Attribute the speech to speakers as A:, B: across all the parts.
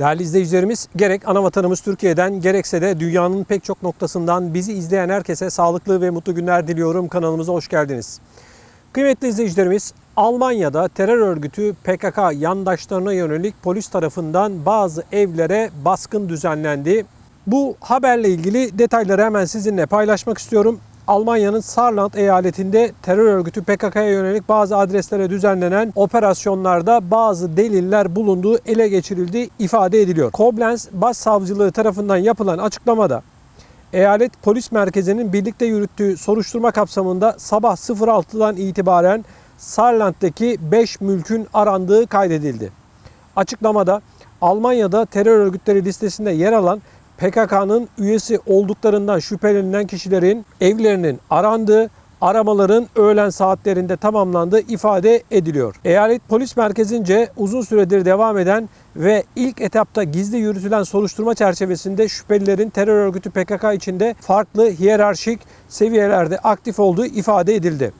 A: Değerli izleyicilerimiz, gerek ana vatanımız Türkiye'den gerekse de dünyanın pek çok noktasından bizi izleyen herkese sağlıklı ve mutlu günler diliyorum. Kanalımıza hoş geldiniz. Kıymetli izleyicilerimiz, Almanya'da terör örgütü PKK yandaşlarına yönelik polis tarafından bazı evlere baskın düzenlendi. Bu haberle ilgili detayları hemen sizinle paylaşmak istiyorum. Almanya'nın Saarland eyaletinde terör örgütü PKK'ya yönelik bazı adreslere düzenlenen operasyonlarda bazı deliller bulunduğu ele geçirildiği ifade ediliyor. Koblenz Başsavcılığı tarafından yapılan açıklamada Eyalet Polis Merkezi'nin birlikte yürüttüğü soruşturma kapsamında sabah 06'dan itibaren Saarland'daki 5 mülkün arandığı kaydedildi. Açıklamada Almanya'da terör örgütleri listesinde yer alan PKK'nın üyesi olduklarından şüphelenilen kişilerin evlerinin arandığı, aramaların öğlen saatlerinde tamamlandığı ifade ediliyor. Eyalet Polis Merkezi'nce uzun süredir devam eden ve ilk etapta gizli yürütülen soruşturma çerçevesinde şüphelilerin terör örgütü PKK içinde farklı hiyerarşik seviyelerde aktif olduğu ifade edildi.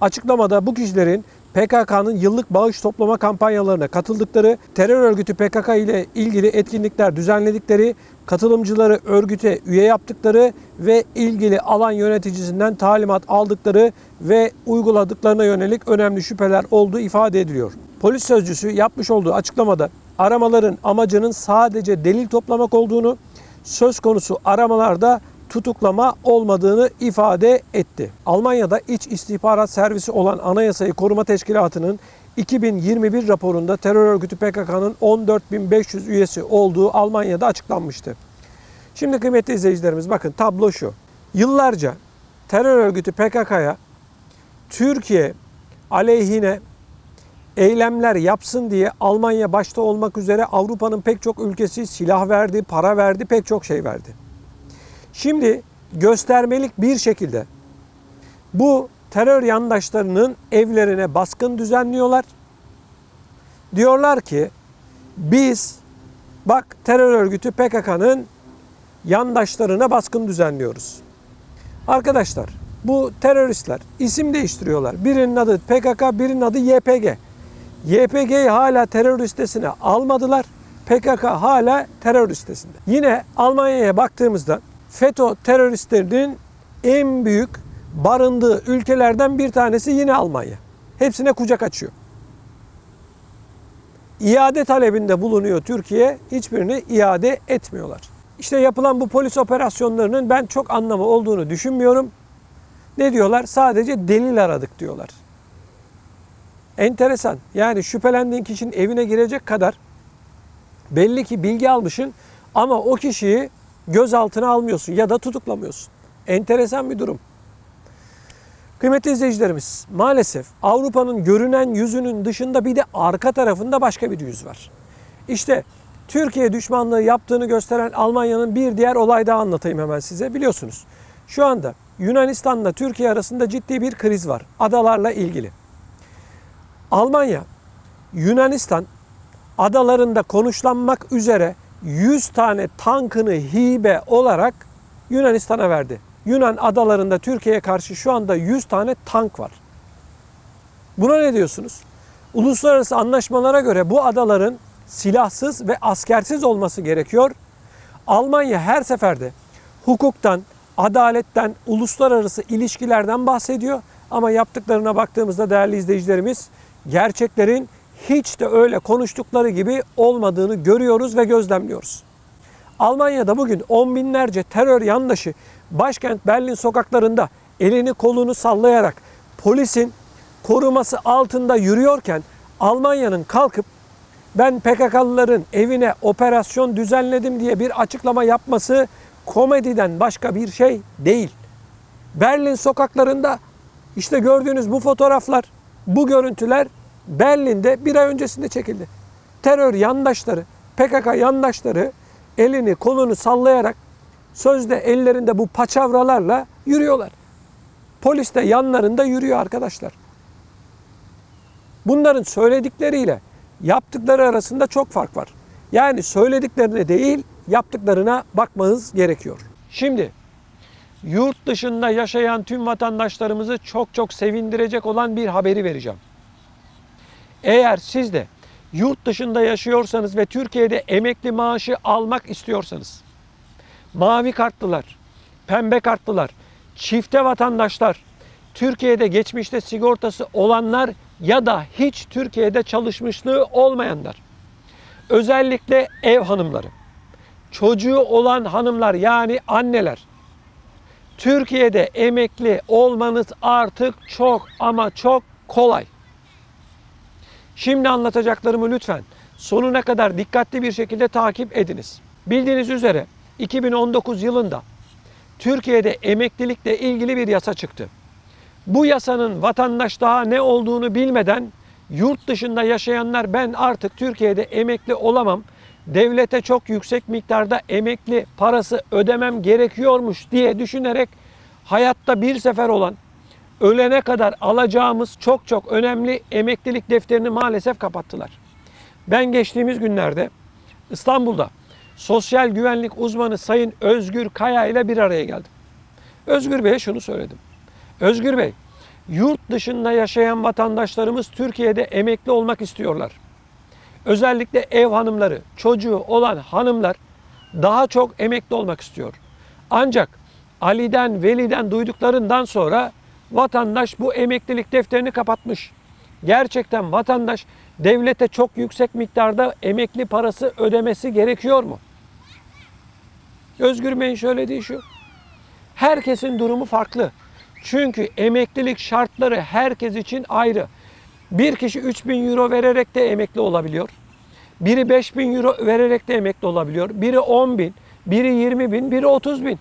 A: Açıklamada bu kişilerin PKK'nın yıllık bağış toplama kampanyalarına katıldıkları, terör örgütü PKK ile ilgili etkinlikler düzenledikleri, katılımcıları örgüte üye yaptıkları ve ilgili alan yöneticisinden talimat aldıkları ve uyguladıklarına yönelik önemli şüpheler olduğu ifade ediliyor. Polis sözcüsü yapmış olduğu açıklamada aramaların amacının sadece delil toplamak olduğunu, söz konusu aramalarda tutuklama olmadığını ifade etti. Almanya'da İç İstihbarat Servisi olan Anayasayı Koruma Teşkilatı'nın 2021 raporunda terör örgütü PKK'nın 14.500 üyesi olduğu Almanya'da açıklanmıştı. Şimdi kıymetli izleyicilerimiz bakın tablo şu. Yıllarca terör örgütü PKK'ya Türkiye aleyhine eylemler yapsın diye Almanya başta olmak üzere Avrupa'nın pek çok ülkesi silah verdi, para verdi, pek çok şey verdi. Şimdi göstermelik bir şekilde bu terör yandaşlarının evlerine baskın düzenliyorlar. Diyorlar ki biz bak terör örgütü PKK'nın yandaşlarına baskın düzenliyoruz. Arkadaşlar bu teröristler isim değiştiriyorlar. Birinin adı PKK, birinin adı YPG. YPG'yi hala terör listesine almadılar. PKK hala terör listesinde. Yine Almanya'ya baktığımızda FETÖ teröristlerinin en büyük barındığı ülkelerden bir tanesi yine Almanya. Hepsine kucak açıyor. İade talebinde bulunuyor Türkiye. Hiçbirini iade etmiyorlar. İşte yapılan bu polis operasyonlarının ben çok anlamı olduğunu düşünmüyorum. Ne diyorlar? Sadece delil aradık diyorlar. Enteresan. Yani şüphelendiğin kişinin evine girecek kadar belli ki bilgi almışsın ama o kişiyi gözaltına almıyorsun ya da tutuklamıyorsun. Enteresan bir durum. Kıymetli izleyicilerimiz, maalesef Avrupa'nın görünen yüzünün dışında bir de arka tarafında başka bir yüz var. İşte Türkiye düşmanlığı yaptığını gösteren Almanya'nın bir diğer olay daha anlatayım hemen size. Biliyorsunuz şu anda Yunanistan'la Türkiye arasında ciddi bir kriz var adalarla ilgili. Almanya, Yunanistan adalarında konuşlanmak üzere 100 tane tankını hibe olarak Yunanistan'a verdi. Yunan adalarında Türkiye'ye karşı şu anda 100 tane tank var. Buna ne diyorsunuz? Uluslararası anlaşmalara göre bu adaların silahsız ve askersiz olması gerekiyor. Almanya her seferde hukuktan, adaletten, uluslararası ilişkilerden bahsediyor. Ama yaptıklarına baktığımızda değerli izleyicilerimiz gerçeklerin hiç de öyle konuştukları gibi olmadığını görüyoruz ve gözlemliyoruz. Almanya'da bugün on binlerce terör yandaşı başkent Berlin sokaklarında elini kolunu sallayarak polisin koruması altında yürüyorken Almanya'nın kalkıp ben PKK'lıların evine operasyon düzenledim diye bir açıklama yapması komediden başka bir şey değil. Berlin sokaklarında işte gördüğünüz bu fotoğraflar, bu görüntüler Berlin'de bir ay öncesinde çekildi. Terör yandaşları, PKK yandaşları elini kolunu sallayarak sözde ellerinde bu paçavralarla yürüyorlar. Polis de yanlarında yürüyor arkadaşlar. Bunların söyledikleriyle yaptıkları arasında çok fark var. Yani söylediklerine değil yaptıklarına bakmanız gerekiyor. Şimdi yurt dışında yaşayan tüm vatandaşlarımızı çok çok sevindirecek olan bir haberi vereceğim. Eğer siz de yurt dışında yaşıyorsanız ve Türkiye'de emekli maaşı almak istiyorsanız, mavi kartlılar, pembe kartlılar, çifte vatandaşlar, Türkiye'de geçmişte sigortası olanlar ya da hiç Türkiye'de çalışmışlığı olmayanlar, özellikle ev hanımları, çocuğu olan hanımlar yani anneler, Türkiye'de emekli olmanız artık çok ama çok kolay. Şimdi anlatacaklarımı lütfen sonuna kadar dikkatli bir şekilde takip ediniz. Bildiğiniz üzere 2019 yılında Türkiye'de emeklilikle ilgili bir yasa çıktı. Bu yasanın vatandaş daha ne olduğunu bilmeden yurt dışında yaşayanlar ben artık Türkiye'de emekli olamam. Devlete çok yüksek miktarda emekli parası ödemem gerekiyormuş diye düşünerek hayatta bir sefer olan ölene kadar alacağımız çok çok önemli emeklilik defterini maalesef kapattılar. Ben geçtiğimiz günlerde İstanbul'da sosyal güvenlik uzmanı Sayın Özgür Kaya ile bir araya geldim. Özgür Bey'e şunu söyledim. Özgür Bey, yurt dışında yaşayan vatandaşlarımız Türkiye'de emekli olmak istiyorlar. Özellikle ev hanımları, çocuğu olan hanımlar daha çok emekli olmak istiyor. Ancak Ali'den, Veli'den duyduklarından sonra vatandaş bu emeklilik defterini kapatmış. Gerçekten vatandaş devlete çok yüksek miktarda emekli parası ödemesi gerekiyor mu? Özgür Bey'in söylediği şu. Herkesin durumu farklı. Çünkü emeklilik şartları herkes için ayrı. Bir kişi 3000 euro vererek de emekli olabiliyor. Biri 5000 euro vererek de emekli olabiliyor. Biri 10 bin, biri 20 bin, biri 30 bin.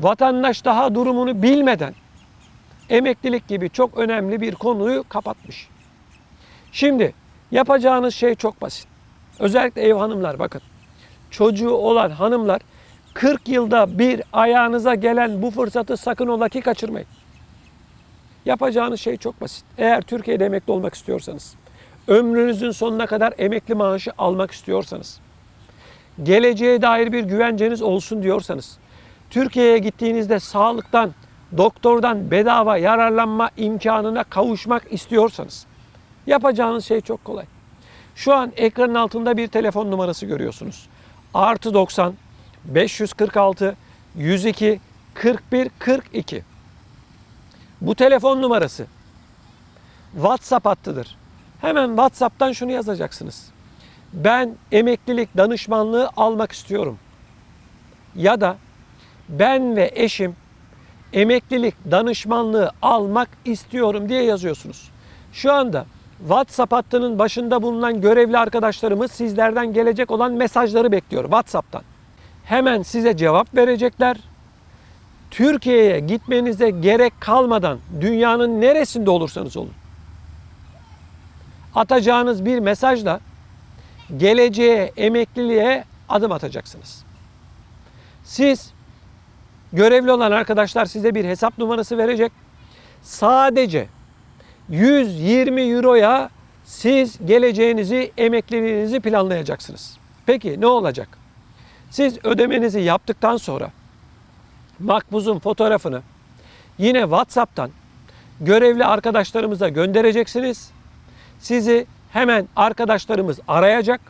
A: Vatandaş daha durumunu bilmeden emeklilik gibi çok önemli bir konuyu kapatmış. Şimdi yapacağınız şey çok basit. Özellikle ev hanımlar bakın. Çocuğu olan hanımlar 40 yılda bir ayağınıza gelen bu fırsatı sakın ola ki kaçırmayın. Yapacağınız şey çok basit. Eğer Türkiye'de emekli olmak istiyorsanız, ömrünüzün sonuna kadar emekli maaşı almak istiyorsanız, geleceğe dair bir güvenceniz olsun diyorsanız, Türkiye'ye gittiğinizde sağlıktan, doktordan bedava yararlanma imkanına kavuşmak istiyorsanız, yapacağınız şey çok kolay. Şu an ekranın altında bir telefon numarası görüyorsunuz. Artı 90 546 102 41 42. Bu telefon numarası WhatsApp hattıdır. Hemen WhatsApp'tan şunu yazacaksınız. Ben emeklilik danışmanlığı almak istiyorum. Ya da ben ve eşim emeklilik danışmanlığı almak istiyorum diye yazıyorsunuz. Şu anda WhatsApp hattının başında bulunan görevli arkadaşlarımız sizlerden gelecek olan mesajları bekliyor WhatsApp'tan. Hemen size cevap verecekler. Türkiye'ye gitmenize gerek kalmadan dünyanın neresinde olursanız olun. Atacağınız bir mesajla geleceğe, emekliliğe adım atacaksınız. Siz görevli olan arkadaşlar size bir hesap numarası verecek. Sadece 120 euroya siz geleceğinizi, emekliliğinizi planlayacaksınız. Peki ne olacak? Siz ödemenizi yaptıktan sonra makbuzun fotoğrafını yine WhatsApp'tan görevli arkadaşlarımıza göndereceksiniz. Sizi hemen arkadaşlarımız arayacak.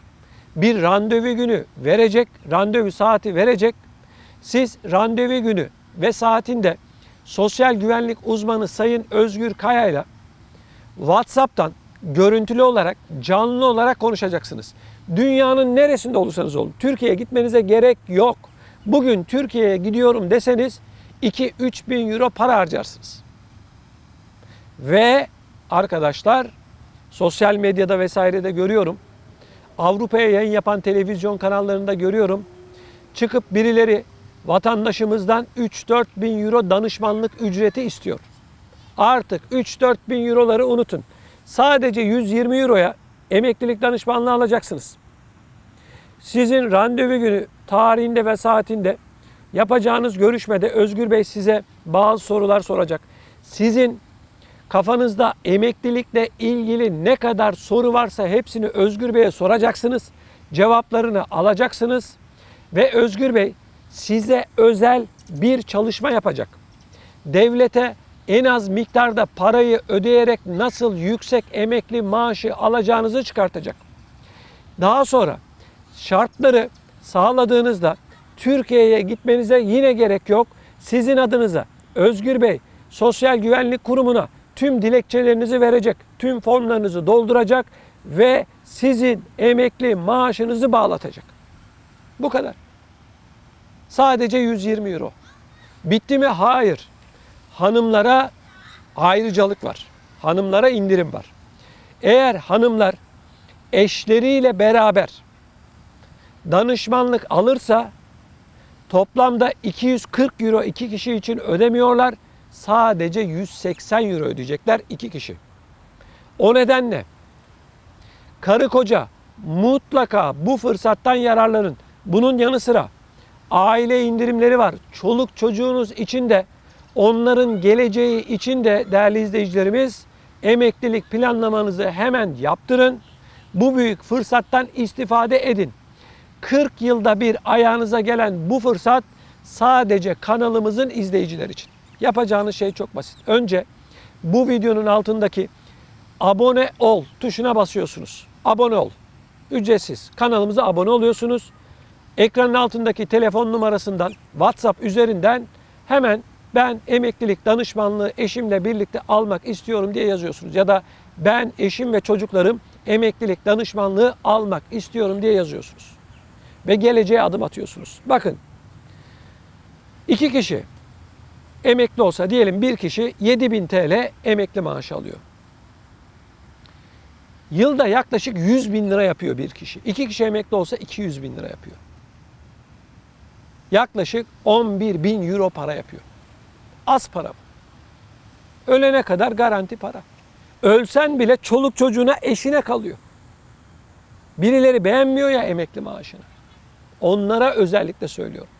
A: Bir randevu günü verecek, randevu saati verecek. Siz randevu günü ve saatinde sosyal güvenlik uzmanı Sayın Özgür Kaya ile WhatsApp'tan görüntülü olarak, canlı olarak konuşacaksınız. Dünyanın neresinde olursanız olun. Türkiye'ye gitmenize gerek yok. Bugün Türkiye'ye gidiyorum deseniz 2-3 bin euro para harcarsınız. Ve arkadaşlar sosyal medyada vesairede görüyorum. Avrupa'ya yayın yapan televizyon kanallarında görüyorum. Çıkıp birileri vatandaşımızdan 3-4 bin euro danışmanlık ücreti istiyor. Artık 3-4 bin euroları unutun. Sadece 120 euroya emeklilik danışmanlığı alacaksınız. Sizin randevu günü tarihinde ve saatinde yapacağınız görüşmede Özgür Bey size bazı sorular soracak. Sizin kafanızda emeklilikle ilgili ne kadar soru varsa hepsini Özgür Bey'e soracaksınız. Cevaplarını alacaksınız ve Özgür Bey size özel bir çalışma yapacak. Devlete en az miktarda parayı ödeyerek nasıl yüksek emekli maaşı alacağınızı çıkartacak. Daha sonra şartları sağladığınızda Türkiye'ye gitmenize yine gerek yok. Sizin adınıza Özgür Bey Sosyal Güvenlik Kurumu'na tüm dilekçelerinizi verecek, tüm formlarınızı dolduracak ve sizin emekli maaşınızı bağlatacak. Bu kadar. Sadece 120 euro. Bitti mi? Hayır. Hanımlara ayrıcalık var. Hanımlara indirim var. Eğer hanımlar eşleriyle beraber danışmanlık alırsa toplamda 240 euro iki kişi için ödemiyorlar. Sadece 180 euro ödeyecekler iki kişi. O nedenle karı koca mutlaka bu fırsattan yararlanın. Bunun yanı sıra aile indirimleri var. Çoluk çocuğunuz için de onların geleceği için de değerli izleyicilerimiz emeklilik planlamanızı hemen yaptırın. Bu büyük fırsattan istifade edin. 40 yılda bir ayağınıza gelen bu fırsat sadece kanalımızın izleyiciler için. Yapacağınız şey çok basit. Önce bu videonun altındaki abone ol tuşuna basıyorsunuz. Abone ol. Ücretsiz. Kanalımıza abone oluyorsunuz. Ekranın altındaki telefon numarasından WhatsApp üzerinden hemen ben emeklilik danışmanlığı eşimle birlikte almak istiyorum diye yazıyorsunuz. Ya da ben eşim ve çocuklarım emeklilik danışmanlığı almak istiyorum diye yazıyorsunuz. Ve geleceğe adım atıyorsunuz. Bakın iki kişi emekli olsa diyelim bir kişi 7000 TL emekli maaşı alıyor. Yılda yaklaşık 100 bin lira yapıyor bir kişi. İki kişi emekli olsa 200 bin lira yapıyor. Yaklaşık 11 bin euro para yapıyor. Az para bu. Ölene kadar garanti para. Ölsen bile çoluk çocuğuna eşine kalıyor. Birileri beğenmiyor ya emekli maaşını. Onlara özellikle söylüyorum.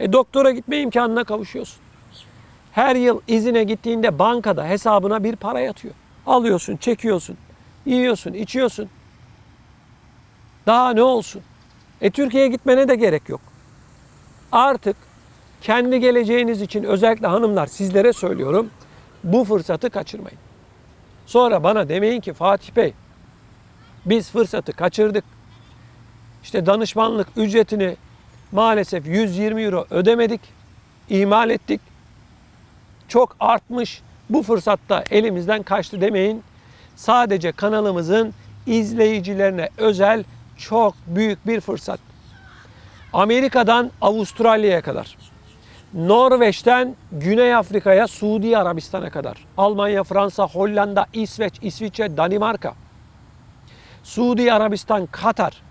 A: E doktora gitme imkanına kavuşuyorsun. Her yıl izine gittiğinde bankada hesabına bir para yatıyor. Alıyorsun, çekiyorsun, yiyorsun, içiyorsun. Daha ne olsun? E Türkiye'ye gitmene de gerek yok. Artık kendi geleceğiniz için özellikle hanımlar sizlere söylüyorum. Bu fırsatı kaçırmayın. Sonra bana demeyin ki Fatih Bey biz fırsatı kaçırdık. İşte danışmanlık ücretini maalesef 120 euro ödemedik. ihmal ettik. Çok artmış. Bu fırsatta elimizden kaçtı demeyin. Sadece kanalımızın izleyicilerine özel çok büyük bir fırsat. Amerika'dan Avustralya'ya kadar, Norveç'ten Güney Afrika'ya, Suudi Arabistan'a kadar, Almanya, Fransa, Hollanda, İsveç, İsviçre, Danimarka, Suudi Arabistan, Katar,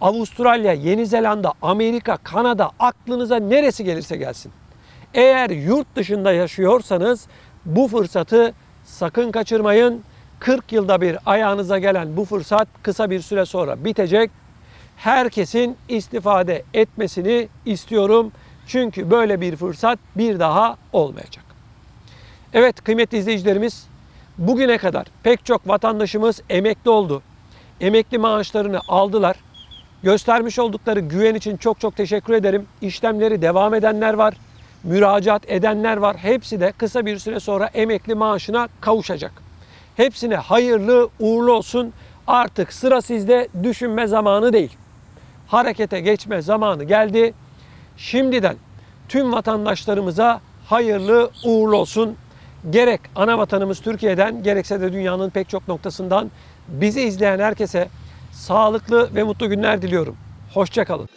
A: Avustralya, Yeni Zelanda, Amerika, Kanada aklınıza neresi gelirse gelsin. Eğer yurt dışında yaşıyorsanız bu fırsatı sakın kaçırmayın. 40 yılda bir ayağınıza gelen bu fırsat kısa bir süre sonra bitecek. Herkesin istifade etmesini istiyorum. Çünkü böyle bir fırsat bir daha olmayacak. Evet kıymetli izleyicilerimiz bugüne kadar pek çok vatandaşımız emekli oldu. Emekli maaşlarını aldılar. Göstermiş oldukları güven için çok çok teşekkür ederim. İşlemleri devam edenler var. Müracaat edenler var. Hepsi de kısa bir süre sonra emekli maaşına kavuşacak. Hepsine hayırlı uğurlu olsun. Artık sıra sizde düşünme zamanı değil. Harekete geçme zamanı geldi. Şimdiden tüm vatandaşlarımıza hayırlı uğurlu olsun. Gerek ana vatanımız Türkiye'den gerekse de dünyanın pek çok noktasından bizi izleyen herkese sağlıklı ve mutlu günler diliyorum. Hoşçakalın.